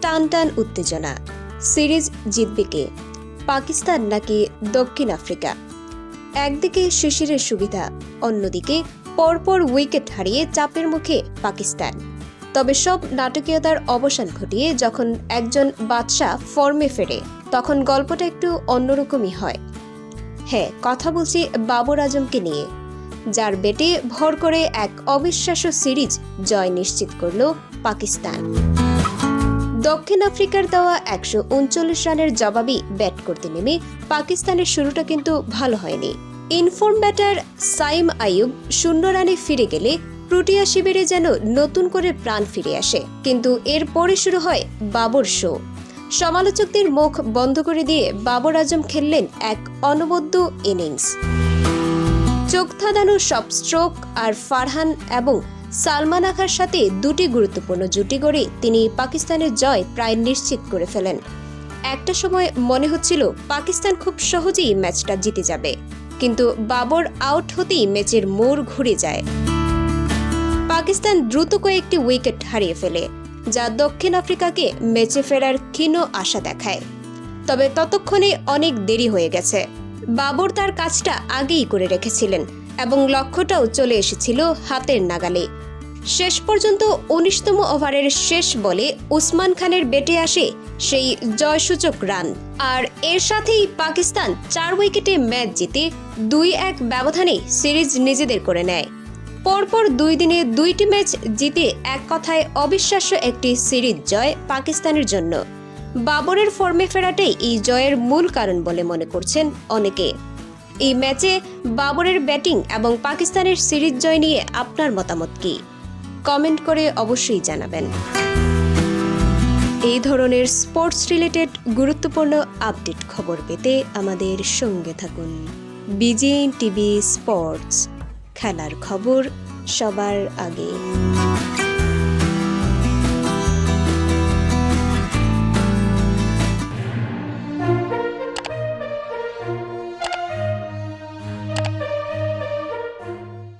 টান টান উত্তেজনা। সিরিজ জিতবে কে? পাকিস্তান নাকি দক্ষিণ আফ্রিকা? একদিকে শিশিরের সুবিধা, অন্যদিকে পরপর উইকেট হারিয়ে চাপের মুখে পাকিস্তান। তবে সব নাটকীয়তার অবসান ঘটিয়ে যখন একজন বাদশাহ ফর্মে ফেরে, তখন গল্পটা একটু অন্যরকমই হয়। হ্যাঁ কথা বলছি বাবর আজমকে নিয়ে। যার বেটে ভর করে এক অবিশ্বাস্য সিরিজ জয় নিশ্চিত করল পাকিস্তান। দক্ষিণ আফ্রিকার দেওয়া একশো উনচল্লিশ রানের জবাবি ব্যাট করতে নেমে পাকিস্তানের শুরুটা কিন্তু ভালো হয়নি। ইনফর্ম ব্যাটার সাইম আইয়ুব শূন্য রানে ফিরে গেলে প্রোটিয়া শিবিরে যেন নতুন করে প্রাণ ফিরে আসে, কিন্তু এরপরে শুরু হয় বাবর শো। সমালোচকদের মুখ বন্ধ করে দিয়ে বাবর আজম খেললেন এক অনবদ্য ইনিংস। চোখ ধাঁধানো সব স্ট্রোক আর ফারহান এবং সালমান আখার সাথে দুটি গুরুত্বপূর্ণ জুটি গড়ে তিনি পাকিস্তানের জয় প্রায় নিশ্চিত করে ফেলেন। একটা সময় মনে হচ্ছিল পাকিস্তান খুব সহজেই ম্যাচটা জিতে যাবে, কিন্তু বাবর আউট হতেই ম্যাচের মোড় ঘুরে যায়। পাকিস্তান দ্রুত কয়েকটি উইকেট হারিয়ে ফেলে, যা দক্ষিণ আফ্রিকাকে ম্যাচে ফেরার ক্ষীণ আশা দেখায়। তবে ততক্ষণে অনেক দেরি হয়ে গেছে। বাবর তার কাজটা আগেই করে রেখেছিলেন এবং লক্ষ্যটাও চলে এসেছিল হাতের নাগালে। শেষ পর্যন্ত উনিশতম ওভারের শেষ বলে উসমান খানের বেটে আসে সেই জয়সূচক রান। আর এর সাথেই পাকিস্তান চার উইকেটে ম্যাচ জিতে দুই এক ব্যবধানে সিরিজ নিজেদের করে নেয়। পরপর দুই দিনে দুইটি ম্যাচ জিতে এক কথায় অবিশ্বাস্য একটি সিরিজ জয় পাকিস্তানের জন্য। বাবরের ফর্মে ফেরাটাই এই জয়ের মূল কারণ বলে মনে করছেন অনেকে। এই ম্যাচে বাবরের ব্যাটিং এবং পাকিস্তানের সিরিজ জয় নিয়ে আপনার মতামত কি? কমেন্ট করে অবশ্যই জানাবেন। এই ধরনের স্পোর্টস রিলেটেড গুরুত্বপূর্ণ আপডেট খবর পেতে আমাদের সঙ্গে থাকুন। বিজে টিভি স্পোর্টস খেলার খবর সবার আগে।